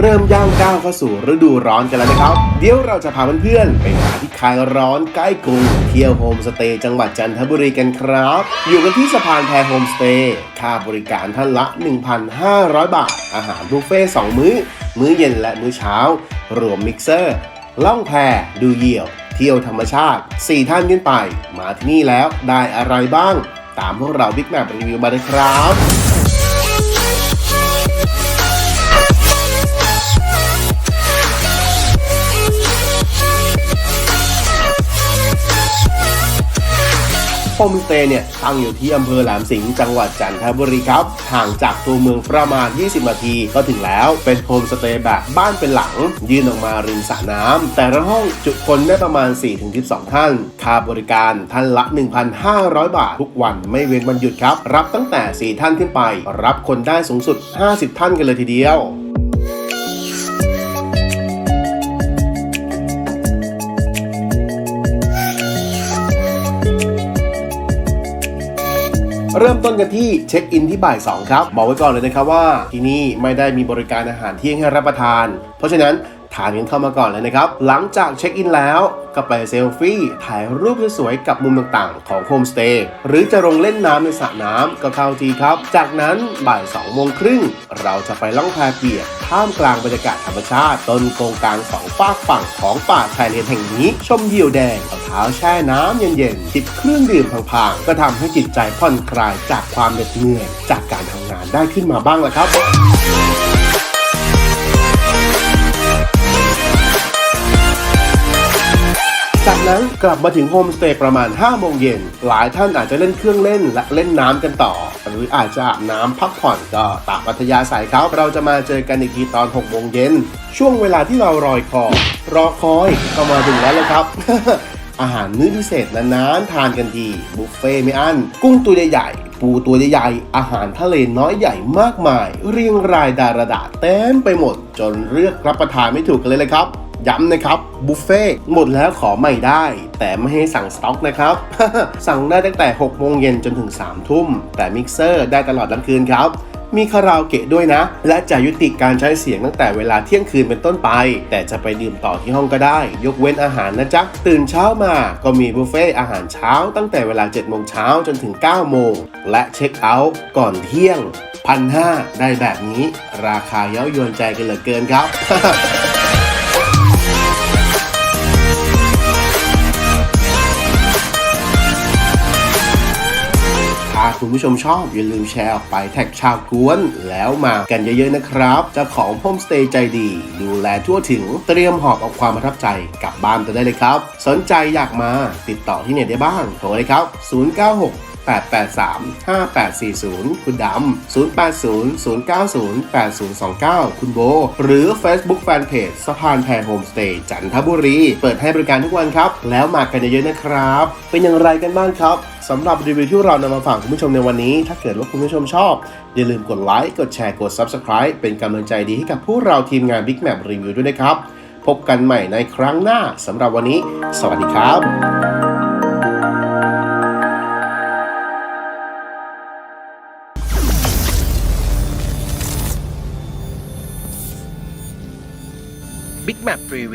เริ่มย่างก้าวเข้าสู่ฤดูร้อนกันแล้วนะครับ เดี๋ยวเราจะพาเพื่อนๆไปหาที่คลายร้อนใกล้กรุงเที่ยวโฮมสเตย์จังหวัดจันทบุรีกันครับ อยู่กันที่สะพานแพโฮมสเตย์ค่าบริการท่านละ 1,500 บาท อาหารบุฟเฟ่ต์2มื้อ มื้อเย็นและมื้อเช้า รวมมิกเซอร์ ล่องแพดูเหยี่ยว เที่ยวธรรมชาติ 4 ท่านขึ้นไป มาที่นี่แล้วได้อะไรบ้าง ตามพวกเราบิ๊กแมปรีวิวมาเลยครับ โฮมสเตย์เนี่ยตั้งอยู่ที่อำเภอแหลมสิงห์จังหวัดจันทบุรีครับห่างจากตัวเมืองประมาณ 20 นาทีก็ถึงแล้วเป็นโฮมสเตย์แบบบ้านเป็นหลัง ยื่นออกมาริมสระน้ำแต่ละห้องจุคนได้ประมาณ 4-12 ท่าน ค่าบริการท่านละ 1,500 บาท ทุกวันไม่เว้นวันหยุดครับ รับตั้งแต่ 4 ท่านขึ้นไป รับคนได้สูงสุด 50 ท่านกันเลยทีเดียว เริ่มต้นกันที่เช็คอินที่บ่าย 2 ครับ บอกไว้ก่อนเลยนะครับว่าที่นี่ไม่ได้มีบริการอาหารเที่ยงให้รับประทาน เพราะฉะนั้น ทานกันเข้ามาก่อนเลยนะครับ หลังจากเช็คอินแล้วก็ไปเซลฟี่ ถ่ายรูปสวยๆกับมุมต่างๆ ของโฮมสเตย์หรือจะลงเล่นน้ำในสระน้ำก็เข้าทีครับ จากนั้นบ่าย2โมงครึ่งเราจะไปล่องแพเปียกท่ามกลางบรรยากาศธรรมชาติ ต้นโกงกลางสองฝากฝั่งของป่าชายเลนแห่งนี้ ชมเหยี่ยวแดงเอาเท้าแช่น้ำเย็นๆจิบเครื่องดื่มพังๆ ก็ทำให้จิตใจผ่อนคลายจากความเหน็ดเหนื่อยจากการทำงานได้ขึ้นมาบ้างแล้วครับ นั้นกลับมาถึงโฮมสเตย์ประมาณ 5 โมงเย็น หลายท่านอาจจะเล่นเครื่องเล่นและเล่นน้ำกันต่อ หรืออาจจะอาบน้ำพักผ่อนก็ตามอัธยาศัยครับ เราจะมาเจอกันอีกทีตอน 6 โมงเย็น ช่วงเวลาที่เรารอยคอ รอคอยก็มาถึงแล้วเลยครับอาหารมื้อพิเศษนานๆทานกันทีบุฟเฟ่ไม่อั้น กุ้งตัวใหญ่ๆปูตัวใหญ่ๆอาหารทะเลน้อยใหญ่มากมาย เรียงรายดาระดาเต็มไปหมด จนเลือกรับประทานไม่ถูกกันเลยเลยครับ ย้ำนะครับบุฟเฟ่ต์หมดแล้วขอใหม่ได้ แต่ไม่ให้สั่งสต็อกนะครับ สั่งได้ตั้งแต่ 6 โมงเย็นจนถึง 3 ทุ่ม แต่มิกเซอร์ได้ตลอดทั้งคืนครับมีคาราโอเกะด้วยนะ และจะยุติการใช้เสียงตั้งแต่เวลาเที่ยงคืนเป็นต้นไป แต่จะไปดื่มต่อที่ห้องก็ได้ ยกเว้นอาหารนะจ๊ะ ตื่นเช้ามาก็มีบุฟเฟ่ต์อาหารเช้าตั้งแต่เวลา7โมงเช้าจนถึง 9 โมง และเช็คเอาท์ก่อนเที่ยงพันห้าได้แบบนี้ ราคาเย้ายวนใจกันเหลือเกินครับากคุณผู้ชมชอบ อย่าลืมแชร์ออกไปแท็กชาวกวน แล้วมากันเยอะๆนะครับเจ้าของโฮมสเตย์ใจดี ดูแลทั่วถึงเตรียมหอบเอาความประทับใจกลับบ้านกันได้เลยครับ สนใจอยากมาติดต่อที่ไหนได้บ้างโทรเลยครับ 096 883 5840 คุณดำ 080 090 8029 คุณโบ หรือ Facebook Fanpage สะพานแพรโฮมสเตย์จันทบุรี เปิดให้บริการทุกวันครับ แล้วมากันเยอะๆนะครับ เป็นอย่างไรกันบ้างครับสำหรับรีวิวที่เรานำมาฝากคุณผู้ชมในวันนี้ ถ้าเกิดว่าคุณผู้ชมชอบ อย่าลืมกดไลค์ กดแชร์ กด Subscribe เป็นกำลังใจดีให้กับพวกเราทีมงาน Big Map Review ด้วยนะครับ พบกันใหม่ในครั้งหน้าสำหรับวันนี้ สวัสดีครับ Big Map Review